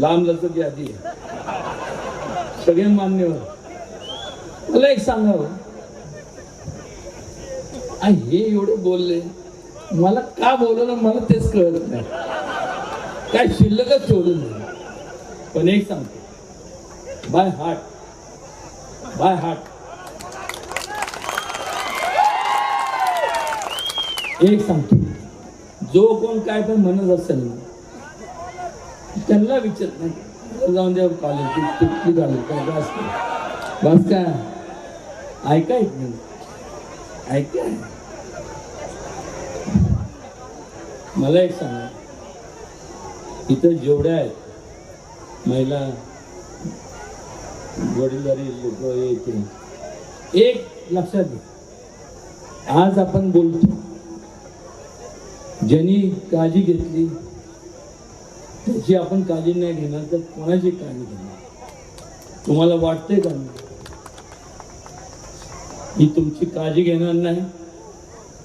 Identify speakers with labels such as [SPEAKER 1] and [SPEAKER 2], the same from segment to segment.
[SPEAKER 1] लांब लचक यादी आहे सगळे मान्यवर हो. मला एक सांगावं हो. हे. एवढे बोलले. मला का बोलवलं मला तेच कळत नाही. काय शिल्लकच सोडून नाही. पण एक सांगतो. By heart. By heart. एक सांगतो. जो कोण काय पण म्हणत असेल ना त्यांना विचारत नाही. जाऊन द्या कॉलेज कुठली काय बस का बस का ऐका एक मिनिट ऐका. मला एक सांगा. इथं जेवढ्या आहेत महिला वडीलधारी लोक येते एक लक्षात घे आज आपण बोलतो ज्यांनी काळजी घेतली त्याची आपण काळजी नाही घेणार तर कोणाची काळजी घेणार? तुम्हाला वाटतंय का ही तुमची काळजी घेणार नाही.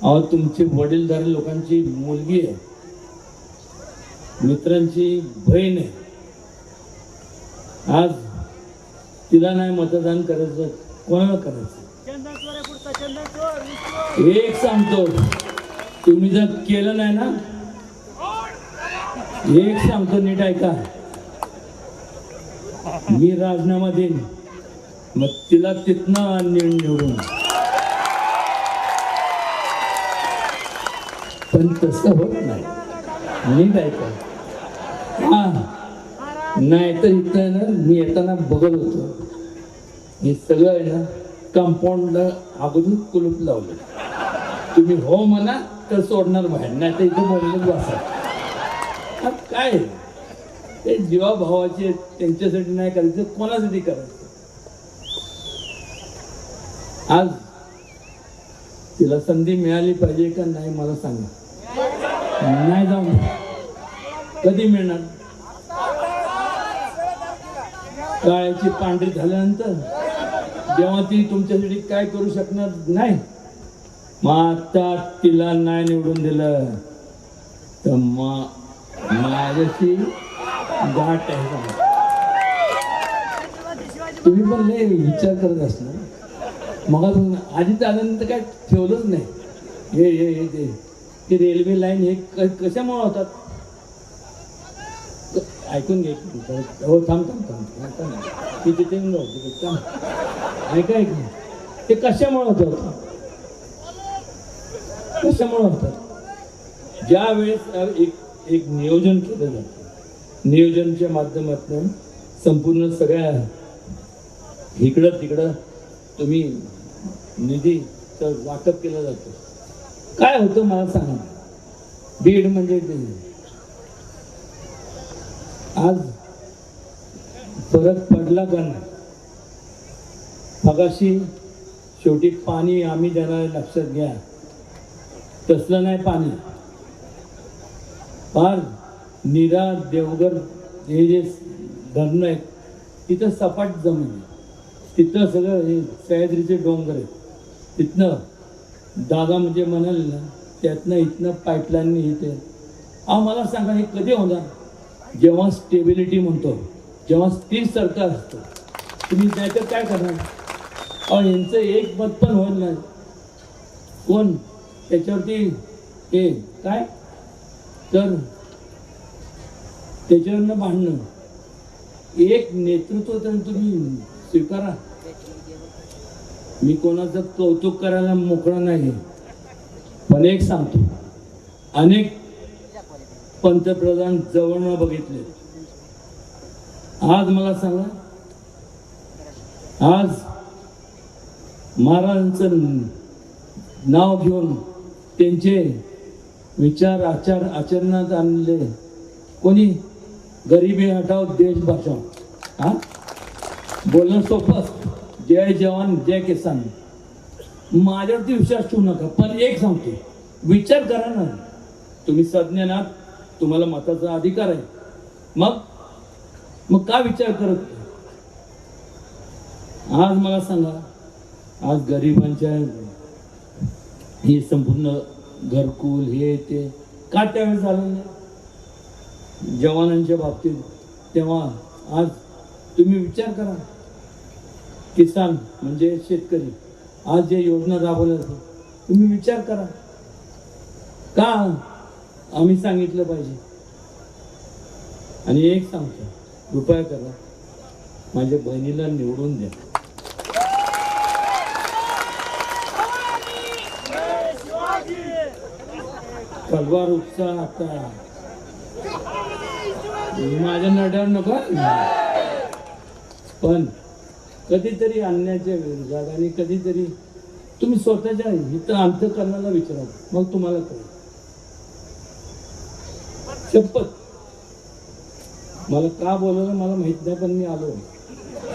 [SPEAKER 1] अहो तुमची वडीलधारी लोकांची मुलगी आहे. मित्रांची बहीण आहे. आज तिला नाही मतदान करायचं कोणाला करायचं? एक सांगतो तुम्ही जर केलं नाही ना एक सांगतो नीट ऐका. मी राजीनामा देईन. मग तिला तिथनं नि- निवडून. पण तसं होत नाही. नीट ऐका. हा. नाही तर इथं ना मी येताना बघत होतो. हे सगळं आहे ना कंपाऊंडला अगोदर कुलूप लावलं. तुम्ही हो म्हणा तर सोडणार बाहेर. नाही तर इथं बोललं बसा. हा, काय? ते जीवाभावाचे त्यांच्यासाठी नाही करायचं कोणासाठी करायचं? आज तिला संधी मिळाली पाहिजे का नाही मला सांगा. नाही जाऊन कधी मिळणार? काळ्याची पांढरी झाल्यानंतर? जेव्हा ती तुमच्यासाठी काय करू शकणार? नाही. मग आता तिला नाही निवडून दिलं. तर मग माझ्याशी गाठ आहे का? तुम्ही पण लय विचार करत असणार. मग आधी आनंद काय ठेवलंच नाही. हे हे हे ते ते रेल्वे लाईन हे कशामुळे होतात? ऐकून घे हो, हो थांब थांब थांब थांब थांब. ती तिथे थांब. ऐका ऐक. ते कशामुळे होतं? कशामुळे होतात ज्या वेळेस एक एक नियोजन केलं जातं नियोजनच्या माध्यमातून संपूर्ण सगळ्या इकडं तिकडं तुम्ही निधीचं वाटप केलं जातं. काय होतं मला सांगा. बीड म्हणजे आज फरक पडला का नाही? मगाशी शेवटी पाणी आम्ही देणार लक्षात घ्या. तसलं नाही पाणी. फार निरा देवगर हे जे धरणं आहेत तिथं सपाट जमीन आहे. तिथं सगळं हे सह्याद्रीचे डोंगर आहेत. तिथनं दादा म्हणजे म्हणाल ना त्यातनं इथनं पाईपलाईन येते. अहो मला सांगा हे कधी होणार? जेव्हा स्टेबिलिटी म्हणतो जेव्हा स्थिर सरकार असतं तुम्ही त्याच्यात काय करणार? अहो यांचं एक मत पण होत नाही. कोण? त्याच्यावरती हे काय? तर त्याच्यावरनं भांडणं. एक नेतृत्व तर तुम्ही स्वीकारा. मी कोणाचं कौतुक करायला मोकळा नाही पण एक सांगतो. अनेक पंतप्रधान जवळनं बघितले. आज मला सांगा. आज महाराजांचं नाव घेऊन त्यांचे विचार आचार आचरणात आणले. कोणी? गरिबी हटाव देश बचाव हा? बोलणं सोपं जय जवान जय किसान. माझ्यावरती विश्वास ठेवू नका पण एक सांगतो. विचार करा ना. तुम्ही संज्ञानात तुम्हाला मताचा अधिकार आहे. मग? मग का विचार करत आज मला सांगा आज गरिबांच्या हे संपूर्ण घरकुल हे ते का त्यावेळेस झालं नाही जवानांच्या बाबतीत तेव्हा आज तुम्ही विचार करा. किसान म्हणजे शेतकरी आज जे योजना राबवल्या जातात. तुम्ही विचार करा. का आम्ही सांगितलं पाहिजे? आणि एक सांगतो कृपया करा माझ्या बहिणीला निवडून द्या. तलवार उपसा आता. माझ्या नड्यावर नको पण कधीतरी आणण्याच्या विरोधात आणि कधीतरी तुम्ही स्वतःच्या इथं अंतकरणाला विचारा. मग तुम्हाला कळेल. शपथ. मला का बोलवलं मला माहीत नाही पण मी आलो.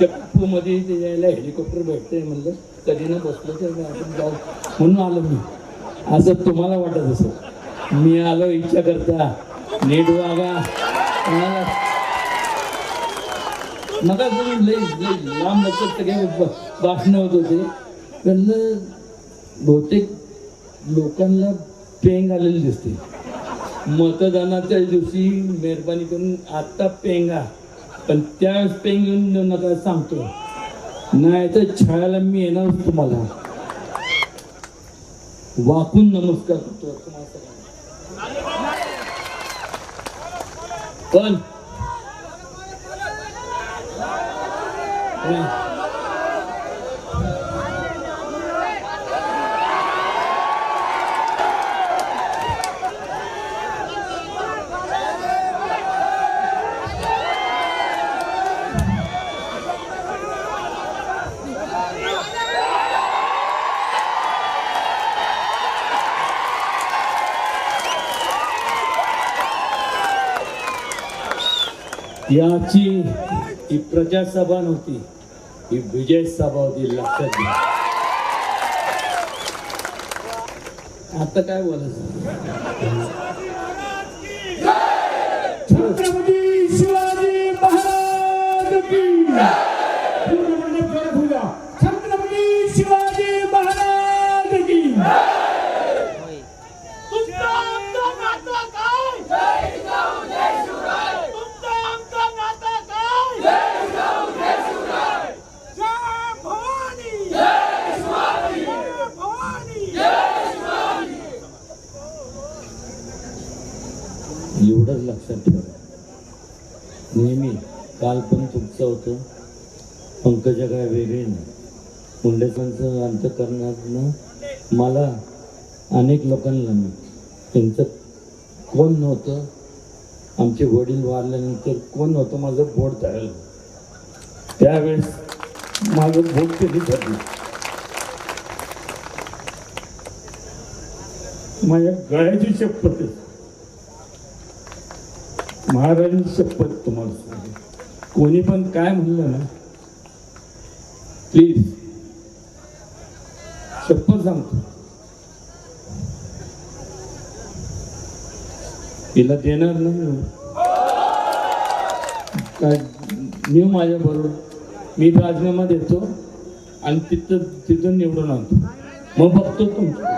[SPEAKER 1] चप्पू मध्ये यायला हेलिकॉप्टर भेटतंय म्हणलं. कधी ना बसलं तर आपण जाऊ. म्हणून आलो मी. असं तुम्हाला वाटत असं मी आलो इच्छा करता. नीट वागा. नका मग तुम्ही लई लांब लचक सगळे ब- भाषण होत होते. त्यांना बहुतेक लोकांना पेंग आलेली दिसते. मतदानाच्या दिवशी मेहरबानी करून आत्ता पेंगा पण त्यावेळेस पेंग येऊन देऊ नका सांगतो. नाही तर छायाला मी येणारच तुम्हाला. वाकून नमस्कार करतो. तुम्हाला सगळ्यांना. पण याची ही प्रजासभा नव्हती ही विजय सभा होती लक्षात घ्या. आता काय बोलायचं?
[SPEAKER 2] छत्रपती शिवाजी महाराज म्हणजे छत्रपती शिवाजी महाराज की
[SPEAKER 3] तुमचं आमचं नातं काय तुमचं आमचं नातं काय जय भवानी जय भवानी
[SPEAKER 1] एवढंच लक्षात ठेवा. नेहमी काल पण तुमचं होतं. पंकजा काय वेगळी नाही. मुंडेसांचं अंतकरणातनं मला अनेक लोकांना मी त्यांचं कोण नव्हतं? आमचे वडील वारल्यानंतर कोण नव्हतं? माझं बोट धरलं त्यावेळेस माझं बोट कधी धरलं माझ्या गळ्याची शपथ महाराजांचं पद तुम्हाला कोणी पण काय म्हणलं ना प्लीज शपथ सांगतो. तिला देणार नाही काय मी माझ्या बरोबर मी राजीनामा देतो आणि तिथं तिथून निवडून आणतो. मग बघतो तुमचं.